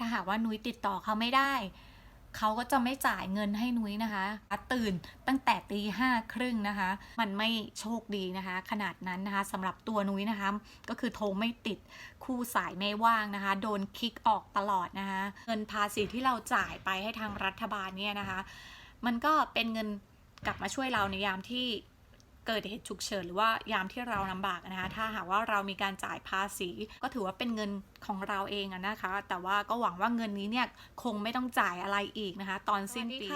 ถ้าหากว่านุ้ยติดต่อเขาไม่ได้ เขาก็จะไม่จ่ายเงินให้นุ้ยนะคะตื่นตั้งแต่ตีห้าครึ่งนะคะ มันไม่โชคดีนะคะ ขนาดนั้นนะคะสำหรับตัวนุ้ยนะคะ ก็คือโทรไม่ติดคู่สายไม่ว่างนะคะ โดนคิกออกตลอดนะคะ เงินภาษีที่เราจ่ายไปให้ทางรัฐบาลเนี่ยนะคะ มันก็เป็นเงินกลับมาช่วยเราในยามที่ เกิดเหตุฉุกเฉินหรือว่ายามที่เราลำบากนะคะถ้าหากว่าเรามีการจ่ายภาษี ก็ถือว่าเป็นเงินของเราเองอะนะคะ แต่ว่าก็หวังว่าเงินนี้เนี่ยคงไม่ต้องจ่ายอะไรอีกนะคะ ตอนสิ้นปี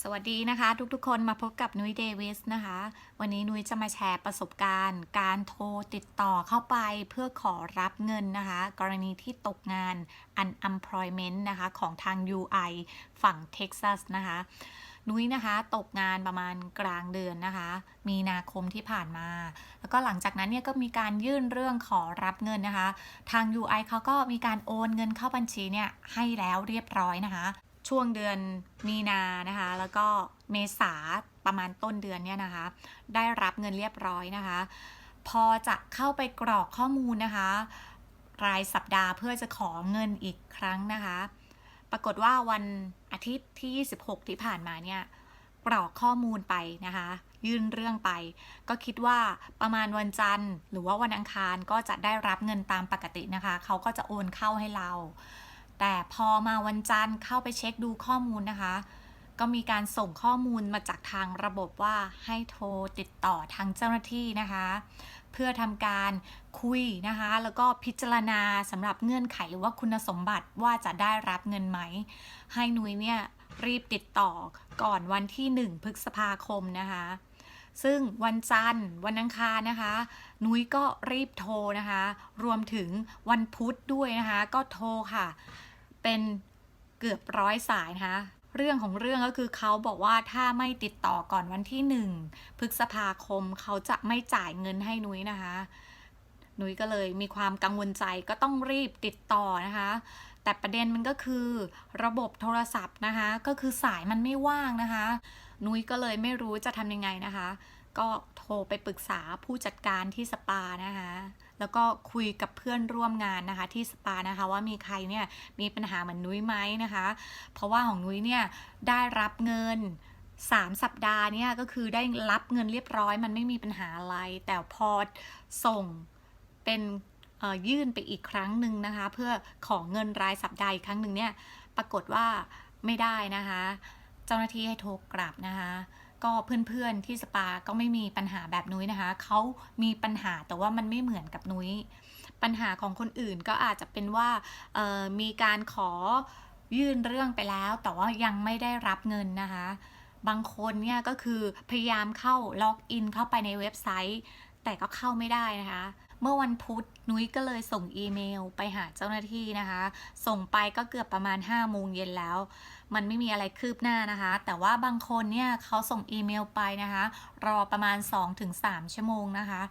สวัสดีนะคะ ทุกๆ คนมาพบกับนุ้ยเดวิสนะคะ วันนี้นุ้ยจะมาแชร์ประสบการณ์ การโทรติดต่อเข้าไปเพื่อขอรับเงินนะคะ กรณีที่ตกงาน unemployment นะคะ ของทาง UI ฝั่งเท็กซัสนะคะ นุ้ยนะคะ ตกงานประมาณกลางเดือนนะคะ มีนาคมที่ผ่านมา แล้วก็หลังจากนั้นเนี่ยก็มีการยื่นเรื่องขอรับเงินนะคะ ทาง UI เขาก็มีการโอนเงินเข้าบัญชีเนี่ยให้แล้วเรียบร้อยนะคะ ช่วงเดือนมีนานะคะ แล้วก็เมษาประมาณต้นเดือนเนี่ยนะคะ ได้รับเงินเรียบร้อยนะคะ พอจะเข้าไปกรอกข้อมูลนะคะ รายสัปดาห์เพื่อจะขอเงินอีกครั้งนะคะ ปรากฏว่าวันอาทิตย์ที่ 26 ที่ผ่านมาเนี่ยกรอกข้อมูลไปนะคะ ยื่นเรื่องไป ก็คิดว่าประมาณวันจันทร์ หรือว่าวันอังคารก็จะได้รับเงินตามปกตินะคะ เขาก็จะโอนเข้าให้เรา แต่พอมาวันจันทร์เข้าไปเช็คดูข้อมูลนะคะ ก็มีการส่งข้อมูลมาจากทางระบบว่าให้โทรติดต่อทางเจ้าหน้าที่นะคะ เพื่อทำการคุยนะคะ แล้วก็พิจารณาสำหรับเงื่อนไขหรือว่าคุณสมบัติว่าจะได้รับเงินไหม ให้นุ้ยเนี่ยรีบติดต่อก่อนวันที่ 1 พฤษภาคมนะคะ ซึ่งวันจันทร์ วันอังคารนะคะ นุ้ยก็รีบโทรนะคะ รวมถึงวันพุธด้วยนะคะ ก็โทรค่ะ เป็นเกือบร้อยสายนะคะ เรื่องของเรื่องก็คือเขาบอกว่าถ้าไม่ติดต่อก่อนวันที่หนึ่งพฤษภาคมเขาจะไม่จ่ายเงินให้นุ้ยนะคะ นุ้ยก็เลยมีความกังวลใจก็ต้องรีบติดต่อนะคะ แต่ประเด็นมันก็คือระบบโทรศัพท์นะคะ ก็คือสายมันไม่ว่างนะคะ นุ้ยก็เลยไม่รู้จะทำยังไงนะคะ ก็โทรไปปรึกษาผู้จัดการที่สปานะคะ แล้วก็คุยกับเพื่อนร่วมงานนะคะ ที่สปานะคะว่ามีใครเนี่ยมีปัญหาเหมือนนุ้ยไหมนะคะ เพราะว่าของนุ้ยเนี่ยได้รับเงิน3สัปดาห์เนี่ยก็คือได้รับเงินเรียบร้อยมันไม่มีปัญหาอะไร แต่พอส่งเป็นยื่นไปอีกครั้งหนึ่งนะคะ เพื่อของเงินรายสัปดาห์อีกครั้งหนึ่งเนี่ยปรากฏว่าไม่ได้นะคะ เจ้าหน้าที่ให้โทรกลับนะคะ ก็เพื่อนๆที่สปาก็ไม่มีปัญหาแบบนุ้ยนะคะ เขามีปัญหาแต่ว่ามันไม่เหมือนกับนุ้ย ปัญหาของคนอื่นก็อาจจะเป็นว่ามีการขอยื่นเรื่องไปแล้ว แต่ว่ายังไม่ได้รับเงินนะคะ บางคนเนี่ยก็คือพยายามเข้าล็อกอินเข้าไปในเว็บไซต์ แต่ก็เข้าไม่ได้นะคะ เมื่อวันพุธนุ้ยก็เลยส่งอีเมลไปหาเจ้าหน้าที่นะคะ ส่งไปก็เกือบประมาณ5โมงเย็นแล้ว มันไม่มีอะไรคืบหน้านะคะ แต่ว่าบางคนเนี่ยเขาส่งอีเมลไปนะคะ รอประมาณ 2-3 ชั่วโมงนะคะ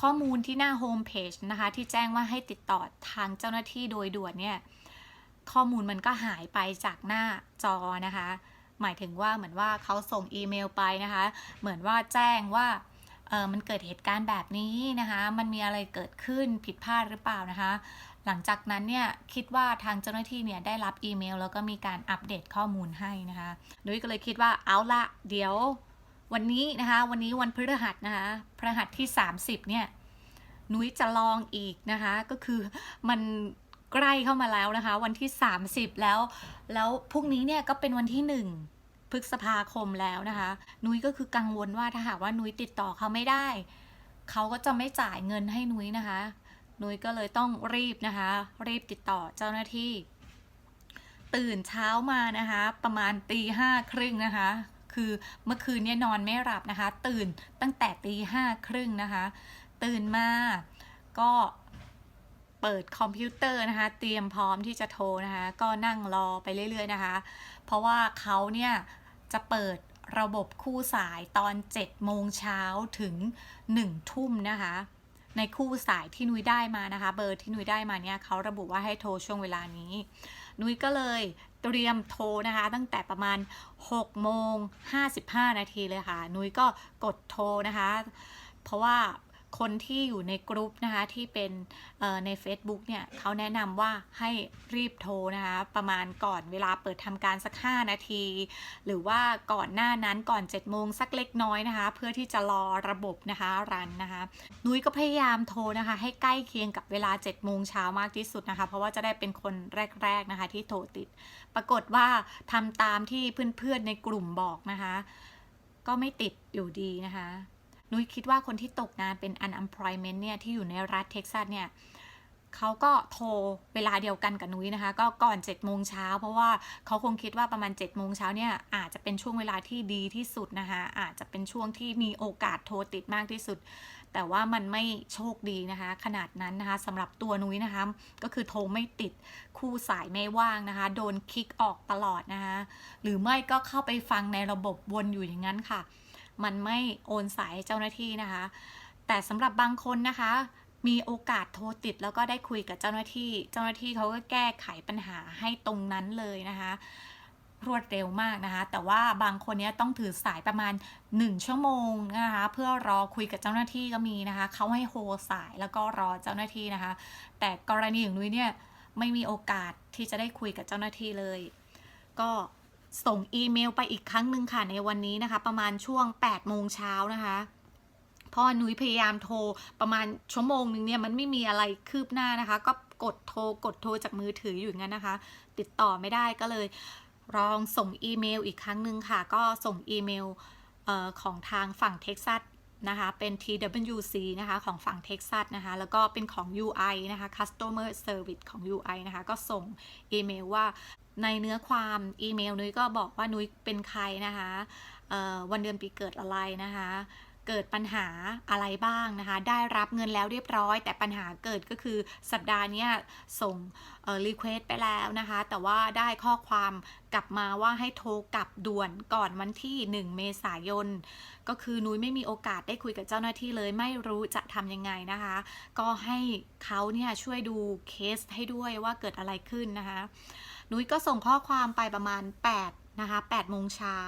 ข้อมูลที่หน้าโฮมเพจนะคะ ที่แจ้งว่าให้ติดต่อทางเจ้าหน้าที่โดยด่วนเนี่ย ข้อมูลมันก็หายไปจากหน้าจอนะคะ หมายถึงว่าเหมือนว่าเขาส่งอีเมลไปนะคะ เหมือนว่าแจ้งว่า เออมันเกิดเหตุการณ์แบบนี้นะคะ มันมีอะไรเกิดขึ้นผิดพลาดหรือเปล่านะคะ หลังจากนั้นเนี่ยคิดว่าทางเจ้าหน้าที่เนี่ยได้รับอีเมล แล้วก็มีการอัปเดตข้อมูลให้นะคะนุ้ยก็เลยคิดว่าเอาละเดี๋ยววันนี้นะคะ วันนี้วันพฤหัสนะคะพฤหัสที่ 30เนี่ยนุ้ยจะลองอีกนะคะ ก็คือมันใกล้เข้ามาแล้วนะคะ วันที่ 30 แล้ว แล้วพรุ่งนี้เนี่ยก็เป็นวันที่ 1 พฤษภาคมแล้วนะคะ นุ้ยก็คือกังวลว่าถ้าหากว่านุ้ยติดต่อเขาไม่ได้ เขาก็จะไม่จ่ายเงินให้นุ้ยนะคะ นุ้ยก็เลยต้องรีบนะคะ รีบติดต่อเจ้าหน้าที่ ตื่นเช้ามานะคะ ประมาณตีห้าครึ่งนะคะ คือเมื่อคืนเนี่ยนอนไม่หลับนะคะ ตื่นตั้งแต่ตีห้าครึ่งนะคะ ตื่นมาก็ เปิดคอมพิวเตอร์นะคะ เตรียมพร้อมที่จะโทรนะคะ ก็นั่งรอไปเรื่อย ๆ นะคะ เพราะว่าเขาเนี่ยจะเปิดระบบคู่สายตอน7โมงเช้าถึง 1 ทุ่มนะคะ ในคู่สายที่นุ้ยได้มานะคะ เบอร์ที่นุ้ยได้มาเนี่ยเขาระบุว่าให้โทรช่วงเวลานี้ นุ้ยก็เลยเตรียมโทรนะคะ ตั้งแต่ประมาณ6โมง55 นาทีเลยค่ะ นุ้ยก็กดโทรนะคะ เพราะว่า คนที่อยู่ในกรุ๊ปนะคะที่เป็นใน Facebook เนี่ยเขาแนะนำว่าให้รีบโทรนะคะประมาณก่อนเวลาเปิดทำการสัก 5 นาที หรือว่าก่อนหน้านั้นก่อน 7 โมงสักเล็กน้อยนะคะ เพื่อที่จะรอระบบนะคะรันนะคะนุ้ยก็พยายามโทรนะคะ ให้ใกล้เคียงกับเวลา 7 โมงเช้ามากที่สุดนะคะ เพราะว่าจะได้เป็นคนแรก ๆนะคะที่โทรติด ปรากฏว่าทำตามที่เพื่อนๆในกลุ่มบอกนะคะ ก็ไม่ติดอยู่ดีนะคะ นุ้ยคิดว่าคนที่ตกงานเป็น unemployment เนี่ย ที่อยู่ในรัฐเท็กซัสเนี่ยเขาก็โทรเวลาเดียวกันกับนุ้ยนะคะ ก็ก่อน7จ็ดโมงเช้าเพราะว่าเขาคงคิดว่าประมาณ7จ็ดโมงเช้าเนี่ยอาจจะเป็นช่วงเวลาที่ดีที่สุดนะคะอาจจะเป็นช่วงที่มีโอกาสโทรติดมากที่สุด แต่ว่ามันไม่โชคดีนะคะ ขนาดนั้นนะคะสำหรับตัวนุ้ยนะคะก็คือโทรไม่ติดคู่สายไม่ว่างนะคะ โดนคิกออกตลอดนะคะหรือไม่ก็เข้าไปฟังในระบบวนอยู่อย่างนั้นค่ะ มันไม่โอนสายเจ้าหน้าที่นะคะ แต่สำหรับบางคนนะคะ มีโอกาสโทรติดแล้วก็ได้คุยกับเจ้าหน้าที่ เจ้าหน้าที่เขาก็แก้ไขปัญหาให้ตรงนั้นเลยนะคะรวดเร็วมากนะคะ แต่ว่าบางคนเนี้ยต้องถือสายประมาณ 1 ชั่วโมงนะคะ เพื่อรอคุยกับเจ้าหน้าที่ก็มีนะคะ เขาให้โฮสายแล้วก็รอเจ้าหน้าที่นะคะ แต่กรณีอย่างนุ้ยเนี่ยไม่มีโอกาสที่จะได้คุยกับเจ้าหน้าที่เลย ก็ ส่งอีเมลไปอีกครั้งหนึ่งค่ะในวันนี้นะคะ ประมาณช่วง8โมงเช้านะคะพ่อนุ้ยพยายามโทรประมาณชั่วโมงหนึ่งเนี่ยมันไม่มีอะไรคืบหน้านะคะ ก็กดโทรกดโทรจากมือถืออยู่อย่างนั้นนะคะ ติดต่อไม่ได้ก็เลยลองส่งอีเมลอีกครั้งหนึ่งค่ะ ก็ส่งอีเมลเของทางฝั่งเท็กซัส นะคะ เป็น TWC นะคะ ของฝั่งเท็กซัสนะคะ แล้วก็เป็นของ UI นะคะ Customer Service ของ UI นะคะ ก็ส่งอีเมลว่าในเนื้อความอีเมลนุ้ยก็บอกว่านุ้ยเป็นใครนะคะวันเดือนปีเกิดอะไรนะคะ เกิดปัญหาอะไรบ้างนะคะ ได้รับเงินแล้วเรียบร้อย แต่ปัญหาเกิดก็คือสัปดาห์นี้ส่งเอ่อรีเควสไปแล้วนะคะ แต่ว่าได้ข้อความกลับมาว่าให้โทรกลับด่วนก่อนวันที่ 1 เมษายน ก็คือนุ้ยไม่มีโอกาสได้คุยกับเจ้าหน้าที่เลย ไม่รู้จะทำยังไงนะคะ ก็ให้เขาเนี่ยช่วยดูเคสให้ด้วยว่าเกิดอะไรขึ้นนะคะนุ้ยก็ส่งข้อความไปประมาณ 8 นะคะ8โมงเช้า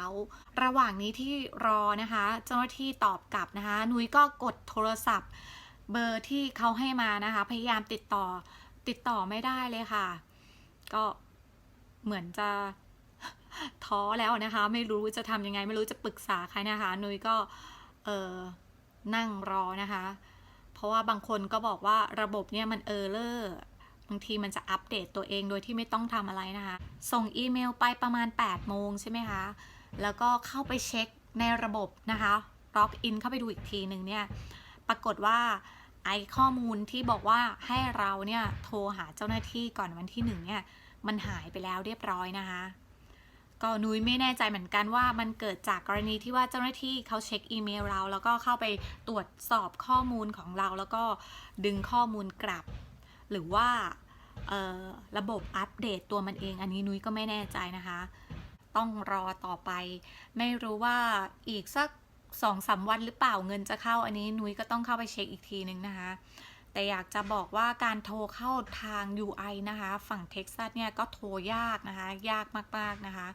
ระหว่างนี้ที่รอนะคะ เจ้าหน้าที่ตอบกลับนะคะ นุ้ยก็กดโทรศัพท์ เบอร์ที่เขาให้มานะคะ พยายามติดต่อติดต่อไม่ได้เลยค่ะ ก็เหมือนจะท้อแล้วนะคะ ไม่รู้จะทำยังไง ไม่รู้จะปรึกษาใครนะคะ นุ้ยก็เออนั่งรอนะคะ เพราะว่าบางคนก็บอกว่าระบบเนี่ยมันเออร์เลอร์างทีมันจะอัปเดตตัวเองโดยที่ไม่ต้องทำอะไรนะคะ ส่งอีเมลไปประมาณ 8 โมงใช่ไหมคะ แล้วก็เข้าไปเช็คในระบบนะคะล็อกอินเข้าไปดูอีกทีหนึ่งเนี่ย ปรากฏว่าไอข้อมูลที่บอกว่าให้เราเนี่ยโทรหาเจ้าหน้าที่ก่อนวันที่หนึ่งเนี่ย มันหายไปแล้วเรียบร้อยนะคะ ก็นุ้ยไม่แน่ใจเหมือนกันว่ามันเกิดจากกรณีที่ว่าเจ้าหน้าที่เขาเช็คอีเมลเรา แล้วก็เข้าไปตรวจสอบข้อมูลของเรา แล้วก็ดึงข้อมูลกลับ หรือว่าระบบอัปเดตตัวมันเอง อันนี้นุ้ยก็ไม่แน่ใจนะคะ ต้องรอต่อไป ไม่รู้ว่าอีกสักสองสามวันหรือเปล่าเงินจะเข้าอันนี้นุ้ยก็ต้องเข้าไปเช็คอีกทีนึงนะคะ แต่อยากจะบอกว่าการโทรเข้าทาง UI นะคะ ฝั่งเท็กซัสเนี่ยก็โทรยากนะคะ ยากมากๆนะคะ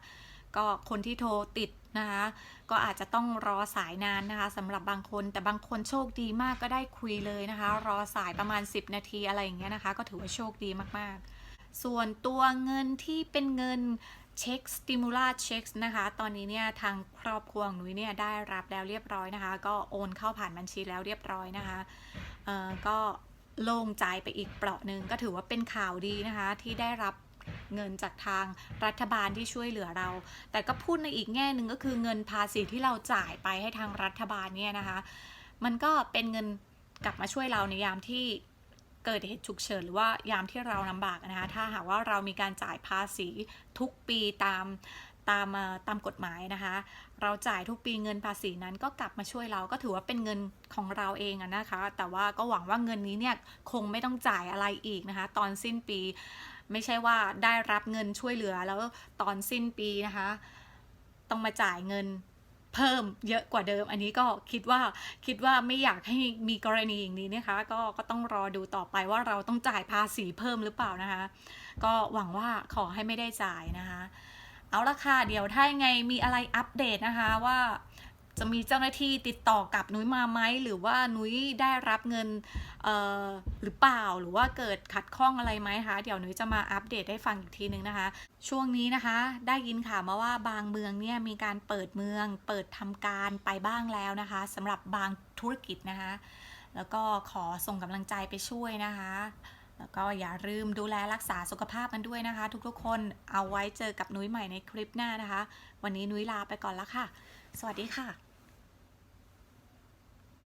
ก็คนที่โทรติดนะคะก็อาจจะต้องรอสายนานนะคะสำหรับบางคนแต่บางคนโชคดีมากก็ได้คุยเลยนะคะ รอสายประมาณ 10 นาทีอะไรอย่างเงี้ยนะคะ ก็ถือว่าโชคดีมากๆ ส่วนตัวเงินที่เป็นเงินเช็คสติมูล่าเช็คนะคะ ตอนนี้เนี่ยทางครอบครัวของนุ้ยเนี่ยได้รับแล้วเรียบร้อยนะคะ ก็โอนเข้าผ่านบัญชีแล้วเรียบร้อยนะคะก็โล่งใจไปอีกเปราะหนึ่งก็ถือว่าเป็นข่าวดีนะคะที่ได้รับ เงินจากทางรัฐบาลที่ช่วยเหลือเรา แต่ก็พูดในอีกแง่หนึ่งก็คือเงินภาษีที่เราจ่ายไปให้ทางรัฐบาลเนี่ยนะคะ มันก็เป็นเงินกลับมาช่วยเราในยามที่เกิดเหตุฉุกเฉินหรือว่ายามที่เราลำบากนะคะ ถ้าหากว่าเรามีการจ่ายภาษีทุกปีตามตามตามกฎหมายนะคะ เราจ่ายทุกปีเงินภาษีนั้นก็กลับมาช่วยเราก็ถือว่าเป็นเงินของเราเองนะคะ แต่ว่าก็หวังว่าเงินนี้เนี่ยคงไม่ต้องจ่ายอะไรอีกนะคะ ตอนสิ้นปี ไม่ใช่ว่าได้รับเงินช่วยเหลือแล้วตอนสิ้นปีนะคะ ต้องมาจ่ายเงินเพิ่มเยอะกว่าเดิม อันนี้ก็คิดว่าคิดว่าไม่อยากให้มีกรณีอย่างนี้นะคะ ก็ก็ต้องรอดูต่อไปว่าเราต้องจ่ายภาษีเพิ่มหรือเปล่านะคะ ก็หวังว่าขอให้ไม่ได้จ่ายนะคะ เอาละค่ะเดี๋ยวถ้ายังไงมีอะไรอัปเดตนะคะว่า จะมีเจ้าหน้าที่ติดต่อกับนุ้ยมาไหมหรือว่านุ้ยได้รับเงินหรือเปล่าหรือว่าเกิดขัดข้องอะไรไหมคะเดี๋ยวนุ้ยจะมาอัปเดตให้ฟังอีกทีนึงนะคะ ช่วงนี้นะคะได้ยินข่าวมาว่าบางเมืองเนี่ยมีการเปิดเมือง เปิดทำการไปบ้างแล้วนะคะสำหรับบางธุรกิจนะคะ แล้วก็ขอส่งกำลังใจไปช่วยนะคะแล้วก็อย่าลืมดูแลรักษาสุขภาพกันด้วยนะคะ ทุกๆ คนเอาไว้เจอกับนุ้ยใหม่ในคลิปหน้านะคะ วันนี้นุ้ยลาไปก่อนละค่ะ สวัสดีค่ะ